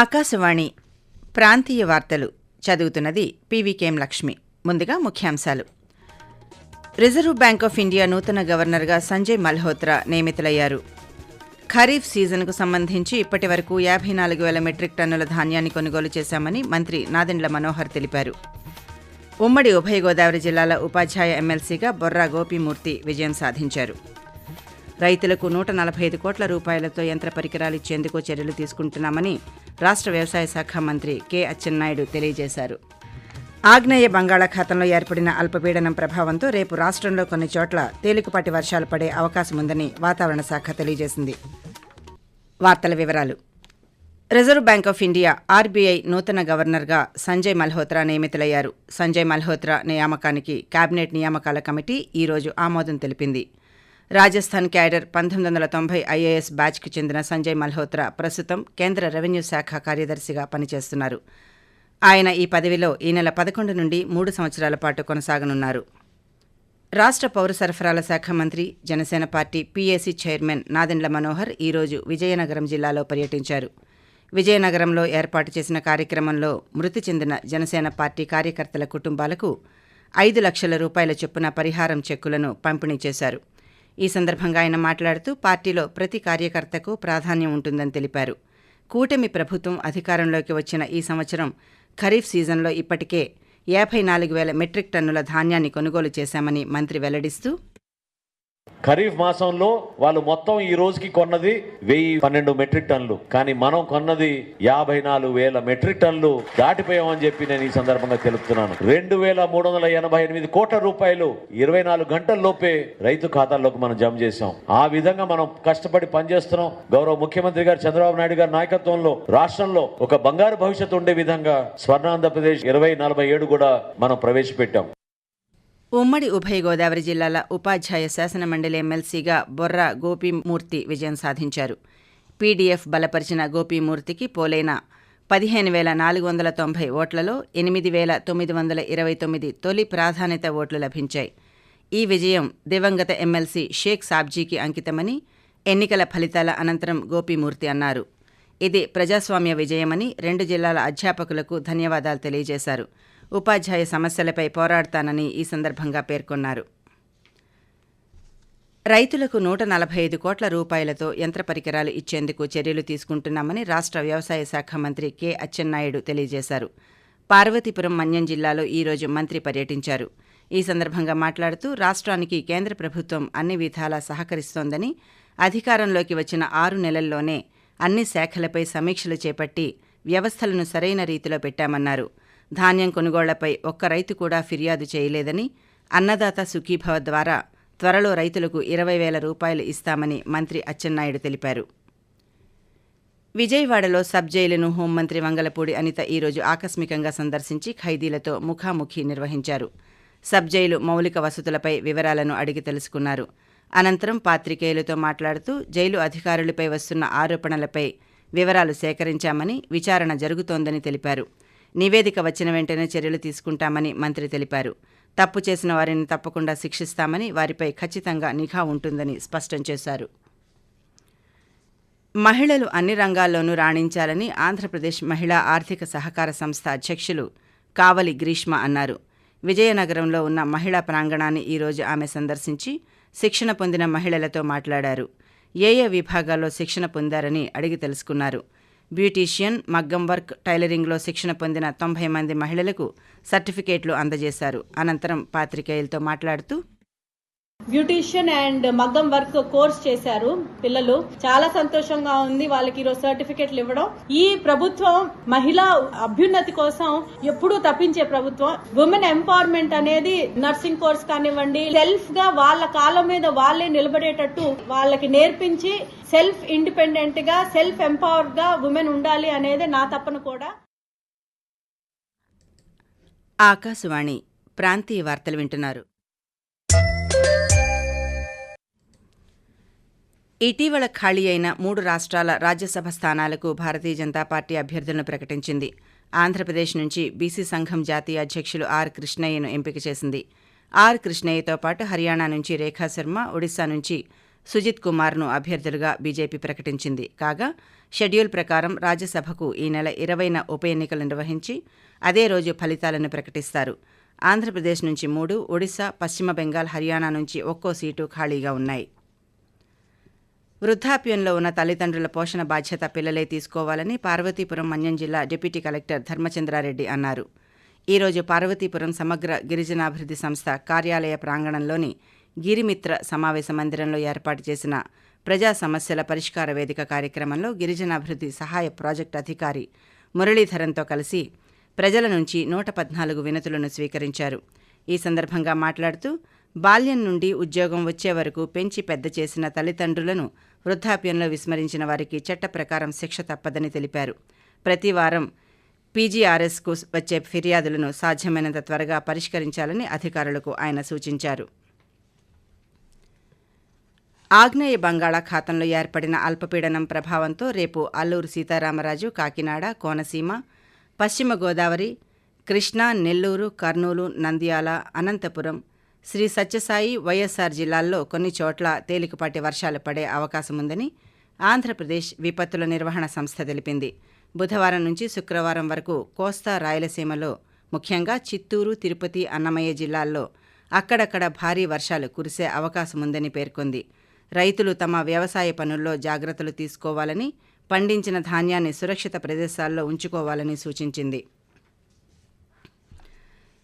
ఆకాశవాణి ప్రాంతీయ వార్తలు చదువుతున్నది పీవీకేఎం లక్ష్మి. ముందుగా ముఖ్యాంశాలు. రిజర్వ్ బ్యాంక్ ఆఫ్ ఇండియా నూతన గవర్నర్గా సంజయ్ మల్హోత్రా నియమితులయ్యారు. ఖరీఫ్ సీజన్కు సంబంధించి ఇప్పటి వరకు యాభై నాలుగు వేల మెట్రిక్ టన్నుల ధాన్యాన్ని కొనుగోలు చేశామని మంత్రి నాదెండ్ల మనోహర్ తెలిపారు. ఉమ్మడి ఉభయ గోదావరి జిల్లాల ఉపాధ్యాయ ఎమ్మెల్సీగా బొర్రా గోపీమూర్తి విజయం సాధించారు. రైతులకు నూట నలభై ఐదు కోట్ల రూపాయలతో యంత్ర పరికరాలు ఇచ్చేందుకు చర్యలు తీసుకుంటున్నామని రాష్ట్ర వ్యవసాయ శాఖ మంత్రి కె. అచ్చెన్నాయుడు తెలియజేశారు. ఆగ్నేయ బంగాళాఖాతంలో ఏర్పడిన అల్పపీడనం ప్రభావంతో రేపు రాష్ట్రంలో కొన్ని చోట్ల తేలికపాటి వర్షాలు పడే అవకాశం ఉందని వాతావరణ శాఖ తెలియజేసింది. వార్తల వివరాలు. Reserve Bank of India RBI నూతన గవర్నర్గా సంజయ్ మల్హోత్రా నియమితులయ్యారు. సంజయ్ మల్హోత్రా నియామకానికి కేబినెట్ నియామకాల కమిటీ ఈ రోజు ఆమోదం తెలిపింది. రాజస్థాన్ క్యాడర్ పంతొమ్మిది వందల తొంభై ఐఏఎస్ బ్యాచ్కు చెందిన సంజయ్ మల్హోత్రా ప్రస్తుతం కేంద్ర రెవెన్యూ శాఖ కార్యదర్శిగా పనిచేస్తున్నారు. ఆయన ఈ పదవిలో ఈ నెల పదకొండు నుండి మూడు సంవత్సరాల పాటు కొనసాగనున్నారు. రాష్ట్ర పౌర సరఫరాల శాఖ మంత్రి Janasena party PAC chairman Nadendla Manohar ఈరోజు విజయనగరం జిల్లాలో పర్యటించారు. విజయనగరంలో ఏర్పాటు చేసిన కార్యక్రమంలో మృతి చెందిన జనసేన పార్టీ కార్యకర్తల కుటుంబాలకు ఐదు లక్షల రూపాయల చొప్పున పరిహారం చెక్కులను పంపిణీ చేశారు. ఈ సందర్భంగా ఆయన మాట్లాడుతూ పార్టీలో ప్రతి కార్యకర్తకు ప్రాధాన్యం ఉంటుందని తెలిపారు. కూటమి ప్రభుత్వం అధికారంలోకి వచ్చిన ఈ సంవత్సరం ఖరీఫ్ సీజన్లో ఇప్పటికే యాభై నాలుగు వేల మెట్రిక్ టన్నుల ధాన్యాన్ని కొనుగోలు చేశామని మంత్రి వెల్లడిస్తూ ఖరీఫ్ మాసంలో వాళ్ళు మొత్తం ఈ రోజుకి కొన్నది వెయ్యి పన్నెండు మెట్రిక్ టన్లు కానీ మనం కొన్నది యాభై నాలుగు వేల మెట్రిక్ టన్నులు దాటిపోయామని చెప్పి నేను ఈ సందర్భంగా తెలుపుతున్నాను. రెండు వేల మూడు వందల ఎనభై ఎనిమిది కోట్ల రూపాయలు ఇరవై నాలుగు గంటల లోపే రైతు ఖాతాల్లోకి మనం జమ చేశాం. ఆ విధంగా మనం కష్టపడి పనిచేస్తున్నాం. గౌరవ ముఖ్యమంత్రి గారు చంద్రబాబు నాయుడు గారి నాయకత్వంలో రాష్ట్రంలో ఒక బంగారు భవిష్యత్తు ఉండే విధంగా స్వర్ణ ఆంధ్రప్రదేశ్ ఇరవై నలభై ఏడు కూడా మనం ప్రవేశపెట్టాం. ఉమ్మడి ఉభయ గోదావరి జిల్లాల ఉపాధ్యాయ శాసన మండలి ఎమ్మెల్సీగా బొర్రా గోపీమూర్తి విజయం సాధించారు. పీడీఎఫ్ బలపరిచిన గోపీమూర్తికి పోలైన పదిహేను వేల నాలుగు వందల తొంభై ఓట్లలో ఎనిమిది వేల తొమ్మిది వందల ఇరవై తొమ్మిది తొలి ప్రాధాన్యత ఓట్లు లభించాయి. ఈ విజయం దివంగత ఎమ్మెల్సీ షేక్ సాబ్జీకి అంకితమని ఎన్నికల ఫలితాల అనంతరం గోపీమూర్తి అన్నారు. ఇది ప్రజాస్వామ్య విజయమని రెండు జిల్లాల అధ్యాపకులకు ధన్యవాదాలు తెలియజేశారు. ఉపాధ్యాయ సమస్యలపై పోరాడతానని ఈ సందర్భంగా పేర్కొన్నారు. రైతులకు నూట నలభై ఐదు కోట్ల రూపాయలతో యంత్ర పరికరాలు ఇచ్చేందుకు చర్యలు తీసుకుంటున్నామని రాష్ట్ర వ్యవసాయ శాఖ మంత్రి కె. అచ్చెన్నాయుడు తెలియజేశారు. పార్వతీపురం మన్యం జిల్లాలో ఈరోజు మంత్రి పర్యటించారు. ఈ సందర్భంగా మాట్లాడుతూ రాష్ట్రానికి కేంద్ర ప్రభుత్వం అన్ని విధాలా సహకరిస్తోందని అధికారంలోకి వచ్చిన ఆరు నెలల్లోనే అన్ని శాఖలపై సమీక్షలు చేపట్టి వ్యవస్థలను సరైన రీతిలో పెట్టామన్నారు. ధాన్యం కొనుగోళ్ళపై ఒక్క రైతు కూడా ఫిర్యాదు చేయలేదని అన్నదాత సుఖీభవ ద్వారా త్వరలో రైతులకు ఇరవై వేల రూపాయలు ఇస్తామని మంత్రి అచ్చెన్నాయుడు తెలిపారు. విజయవాడలో సబ్ జైలును హోంమంత్రి వంగలపూడి అనిత ఈరోజు ఆకస్మికంగా సందర్శించి ఖైదీలతో ముఖాముఖి నిర్వహించారు. సబ్ జైలు మౌలిక వసతులపై వివరాలను అడిగి తెలుసుకున్నారు. అనంతరం పాత్రికేయులతో మాట్లాడుతూ జైలు అధికారులపై వస్తున్న ఆరోపణలపై వివరాలు సేకరించామని విచారణ జరుగుతోందని తెలిపారు. నివేదిక వచ్చిన వెంటనే చర్యలు తీసుకుంటామని మంత్రి తెలిపారు. తప్పు చేసిన వారిని తప్పకుండా శిక్షిస్తామని వారిపై ఖచ్చితంగా నిఘా ఉంటుందని స్పష్టం చేశారు. మహిళలు అన్ని రంగాల్లోనూ రాణించాలని ఆంధ్రప్రదేశ్ మహిళా ఆర్థిక సహకార సంస్థ అధ్యక్షులు కావలి గ్రీష్మ అన్నారు. విజయనగరంలో ఉన్న మహిళా ప్రాంగణాన్ని ఈరోజు ఆమె సందర్శించి శిక్షణ పొందిన మహిళలతో మాట్లాడారు. ఏ ఏ విభాగాల్లో శిక్షణ పొందారని అడిగి తెలుసుకున్నారు. బ్యూటీషియన్ మగ్గం వర్క్ టైలరింగ్లో శిక్షణ పొందిన తొంభై మంది మహిళలకు సర్టిఫికేట్లు అందజేశారు. అనంతరం పాత్రికేయులతో మాట్లాడుతూ బ్యూటీషియన్ అండ్ మగ్గం వర్క్ కోర్స్ చేశారు పిల్లలు. చాలా సంతోషంగా ఉంది వాళ్ళకి ఈరోజు సర్టిఫికెట్లు ఇవ్వడం. ఈ ప్రభుత్వం మహిళా అభ్యున్నతి కోసం ఎప్పుడూ తప్పించే ప్రభుత్వం. ఉమెన్ ఎంపవర్మెంట్ అనేది నర్సింగ్ కోర్స్ కానివ్వండి సెల్ఫ్గా వాళ్ళ కాలం మీద వాళ్ళే నిలబడేటట్టు వాళ్ళకి నేర్పించి సెల్ఫ్ ఇండిపెండెంట్గా సెల్ఫ్ ఎంపవర్గా ఉమెన్ ఉండాలి అనేది నా తప్పన కూడా. ఆకాశవాణి ప్రాంతీయ వార్తలు వింటున్నారు. ఇటీవల ఖాళీ అయిన మూడు రాష్ట్రాల రాజ్యసభ స్థానాలకు భారతీయ జనతా పార్టీ అభ్యర్థులను ప్రకటించింది. ఆంధ్రప్రదేశ్ నుంచి బీసీ సంఘం జాతీయ అధ్యక్షులు ఆర్ కృష్ణయ్యను ఎంపిక చేసింది. ఆర్ కృష్ణయ్యతో పాటు హర్యానా నుంచి రేఖా శర్మ ఒడిశా నుంచి సుజిత్ కుమార్ను అభ్యర్థులుగా బీజేపీ ప్రకటించింది. కాగా షెడ్యూల్ ప్రకారం రాజ్యసభకు ఈ నెల ఇరవైన ఉప ఎన్నికలు నిర్వహించి అదే రోజు ఫలితాలను ప్రకటిస్తారు. ఆంధ్రప్రదేశ్ నుంచి మూడు ఒడిశా పశ్చిమ బెంగాల్ హర్యానా నుంచి ఒక్కో సీటు ఖాళీగా ఉన్నాయి. వృద్ధాప్యంలో ఉన్న తల్లిదండ్రుల పోషణ బాధ్యత పిల్లలే తీసుకోవాలని పార్వతీపురం మన్యం జిల్లా డిప్యూటీ కలెక్టర్ ధర్మచంద్రారెడ్డి అన్నారు. ఈరోజు పార్వతీపురం సమగ్ర గిరిజనాభివృద్ధి సంస్థ కార్యాలయ ప్రాంగణంలోని గిరిమిత్ర సమావేశ మందిరంలో ఏర్పాటు చేసిన ప్రజా సమస్యల పరిష్కార వేదిక కార్యక్రమంలో గిరిజనాభివృద్ధి సహాయ ప్రాజెక్టు అధికారి మురళీధరన్తో కలిసి ప్రజల నుంచి నూట పద్నాలుగు వినతులను స్వీకరించారు. ఈ సందర్భంగా మాట్లాడుతూ బాల్యం నుండి ఉద్యోగం వచ్చే వరకు పెంచి పెద్ద చేసిన తల్లిదండ్రులను వృద్ధాప్యంలో విస్మరించిన వారికి చట్ట ప్రకారం శిక్ష తప్పదని తెలిపారు. ప్రతి వారం పీజీఆర్ఎస్కు వచ్చే ఫిర్యాదులను సాధ్యమైనంత త్వరగా పరిష్కరించాలని అధికారులకు ఆయన సూచించారు. ఆగ్నేయ బంగాళాఖాతంలో ఏర్పడిన అల్పపీడనం ప్రభావంతో రేపు అల్లూరు సీతారామరాజు కాకినాడ కోనసీమ పశ్చిమ గోదావరి కృష్ణా నెల్లూరు కర్నూలు నంద్యాల అనంతపురం శ్రీ సత్యసాయి వైఎస్ఆర్ జిల్లాల్లో కొన్ని చోట్ల తేలికపాటి వర్షాలు పడే అవకాశం ఉందని ఆంధ్రప్రదేశ్ విపత్తుల నిర్వహణ సంస్థ తెలిపింది. బుధవారం నుంచి శుక్రవారం వరకు కోస్తా రాయలసీమలో ముఖ్యంగా చిత్తూరు తిరుపతి అన్నమయ్య జిల్లాల్లో అక్కడక్కడ భారీ వర్షాలు కురిసే అవకాశం ఉందని పేర్కొంది. రైతులు తమ వ్యవసాయ పనుల్లో జాగ్రత్తలు తీసుకోవాలని పండించిన ధాన్యాన్ని సురక్షిత ప్రదేశాల్లో ఉంచుకోవాలని సూచించింది.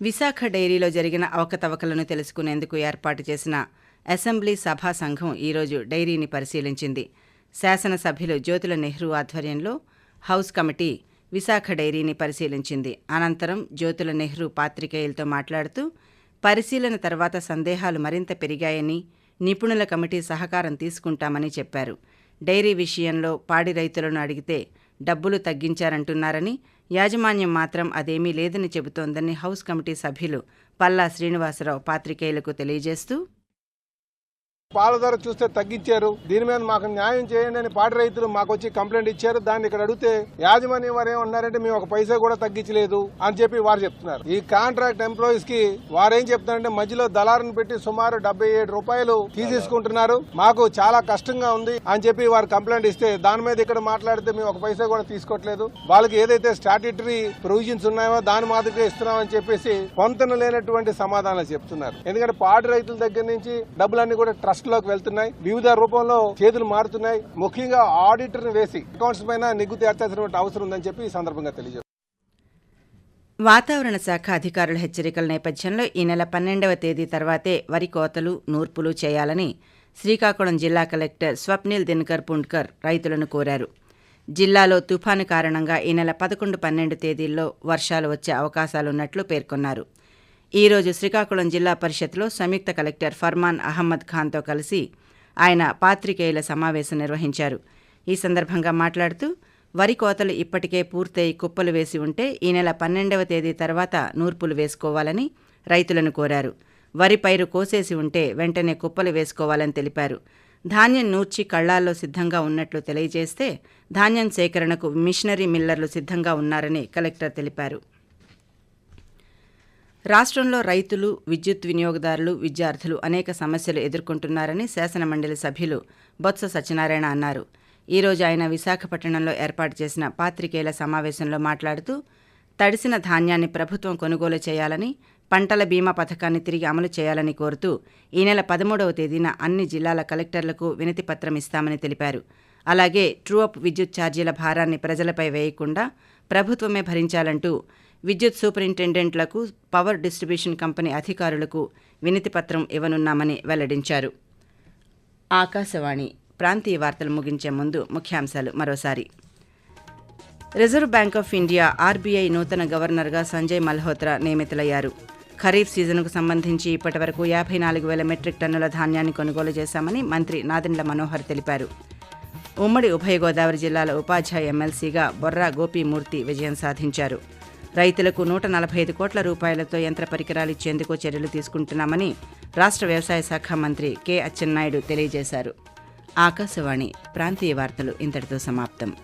విశాఖ డైరీలో జరిగిన అవకతవకలను తెలుసుకునేందుకు ఏర్పాటు చేసిన అసెంబ్లీ సభా సంఘం ఈరోజు డైరీని పరిశీలించింది. శాసనసభ్యులు జ్యోతుల నెహ్రూ ఆధ్వర్యంలో హౌస్ కమిటీ విశాఖ డైరీని పరిశీలించింది. అనంతరం జ్యోతుల నెహ్రూ పాత్రికేయులతో మాట్లాడుతూ పరిశీలన తర్వాత సందేహాలు మరింత పెరిగాయని నిపుణుల కమిటీ సహకారం తీసుకుంటామని చెప్పారు. డైరీ విషయంలో పాడి రైతులను అడిగితే డబ్బులు తగ్గించారంటున్నారని యాజమాన్యం మాత్రం అదేమీ లేదని చెబుతోందని హౌస్ కమిటీ సభ్యులు పల్లా శ్రీనివాసరావు పాత్రికేయులకు తెలియజేస్తూ పాల ధర చూస్తే తగ్గించారు. దీని మీద మాకు న్యాయం చేయండి అని పాడి రైతులు మాకు వచ్చి కంప్లైంట్ ఇచ్చారు. దాన్ని ఇక్కడ అడిగితే యాజమాన్యం వారు ఏమన్నారంటే మేము ఒక పైసా కూడా తగ్గించలేదు అని చెప్పి వారు చెప్తున్నారు. ఈ కాంట్రాక్ట్ ఎంప్లాయీస్కి వారేం చెప్తున్నారంటే మధ్యలో దళారుని పెట్టి సుమారు డెబ్బై ఏడు రూపాయలు తీసేసుకుంటున్నారు. మాకు చాలా కష్టంగా ఉంది అని చెప్పి వారు కంప్లైంట్ ఇస్తే దాని మీద ఇక్కడ మాట్లాడితే మేము ఒక పైసా కూడా తీసుకోవట్లేదు. వాళ్ళకి ఏదైతే స్టాట్యుటరీ ప్రొవిజన్స్ ఉన్నాయో దాని మాదిరిగా ఇస్తున్నామని చెప్పేసి పొంతన లేనటువంటి సమాధానాలు చెప్తున్నారు. ఎందుకంటే పాడి రైతుల దగ్గర నుంచి డబ్బులన్నీ కూడా ట్రస్ట్ లోకి వెళ్తున్నాయి. వివిధ రూపంలో చేతులు మారుతున్నాయి. ముఖ్యంగా ఆడిటర్ వేసి అకౌంట్స్ పైన నిగ్గు తీర్చాల్సినటువంటి అవసరం ఉందని చెప్పి ఈ సందర్భంగా తెలియజేస్తారు వాతావరణ శాఖ అధికారుల హెచ్చరికల నేపథ్యంలో ఈ నెల పన్నెండవ తేదీ తర్వాతే వరి కోతలు నూర్పులు చేయాలని శ్రీకాకుళం జిల్లా కలెక్టర్ స్వప్నిల్ దినకర్ పుండ్కర్ రైతులను కోరారు. జిల్లాలో తుఫాను కారణంగా ఈ నెల పదకొండు పన్నెండు తేదీల్లో వర్షాలు వచ్చే అవకాశాలున్నట్లు పేర్కొన్నారు. ఈరోజు శ్రీకాకుళం జిల్లా పరిషత్లో సంయుక్త కలెక్టర్ ఫర్మాన్ అహ్మద్ ఖాన్తో కలిసి ఆయన పాత్రికేయుల సమావేశం నిర్వహించారు. ఈ సందర్భంగా మాట్లాడుతూ వరి కోతలు ఇప్పటికే పూర్తయి కుప్పలు వేసి ఉంటే ఈ నెల పన్నెండవ తేదీ తర్వాత నూర్పులు వేసుకోవాలని రైతులను కోరారు. వరి పైరు కోసేసి ఉంటే వెంటనే కుప్పలు వేసుకోవాలని తెలిపారు. ధాన్యం నూర్చి కళ్ళాల్లో సిద్ధంగా ఉన్నట్లు తెలియజేస్తే ధాన్యం సేకరణకు మిషనరీ మిల్లర్లు సిద్ధంగా ఉన్నారని కలెక్టర్ తెలిపారు. రాష్ట్రంలో రైతులు విద్యుత్ వినియోగదారులు విద్యార్థులు అనేక సమస్యలు ఎదుర్కొంటున్నారని శాసనమండలి సభ్యులు బొత్స సత్యనారాయణ అన్నారు. ఈరోజు ఆయన విశాఖపట్నంలో ఏర్పాటు చేసిన పాత్రికేయుల సమావేశంలో మాట్లాడుతూ తడిసిన ధాన్యాన్ని ప్రభుత్వం కొనుగోలు చేయాలని పంటల బీమా పథకాన్ని తిరిగి అమలు చేయాలని కోరుతూ ఈ నెల పదమూడవ తేదీన అన్ని జిల్లాల కలెక్టర్లకు వినతి పత్రం ఇస్తామని తెలిపారు. అలాగే ట్రూఅప్ విద్యుత్ ఛార్జీల భారాన్ని ప్రజలపై వేయకుండా ప్రభుత్వమే భరించాలంటూ విద్యుత్ సూపరింటెండెంట్లకు పవర్ డిస్ట్రిబ్యూషన్ కంపెనీ అధికారులకు వినతిపత్రం ఇవ్వనున్నామని వెల్లడించారు. ఆకాశవాణి ప్రాంతీయ వార్తలు ముగించే ముందు ముఖ్యాంశాలు మరోసారి. Reserve Bank of India RBI నూతన గవర్నర్గా సంజయ్ మల్హోత్రా నియమితులయ్యారు. ఖరీఫ్ సీజన్కు సంబంధించి ఇప్పటివరకు యాభై నాలుగు వేల మెట్రిక్ టన్నుల ధాన్యాన్ని కొనుగోలు చేశామని మంత్రి నాదెండ్ల మనోహర్ తెలిపారు. ఉమ్మడి ఉభయ గోదావరి జిల్లాల ఉపాధ్యాయ ఎమ్మెల్సీగా బొర్రా గోపీమూర్తి విజయం సాధించారు. రైతులకు నూట నలభై ఐదు కోట్ల రూపాయలతో యంత్ర పరికరాలు ఇచ్చేందుకు చర్యలు తీసుకుంటున్నామని రాష్ట్ర వ్యవసాయ శాఖ మంత్రి కె అచ్చెన్నాయుడు తెలియజేశారు. ఆకాశవాణి ప్రాంతీయ వార్తలు ఇంతటితో సమాప్తం.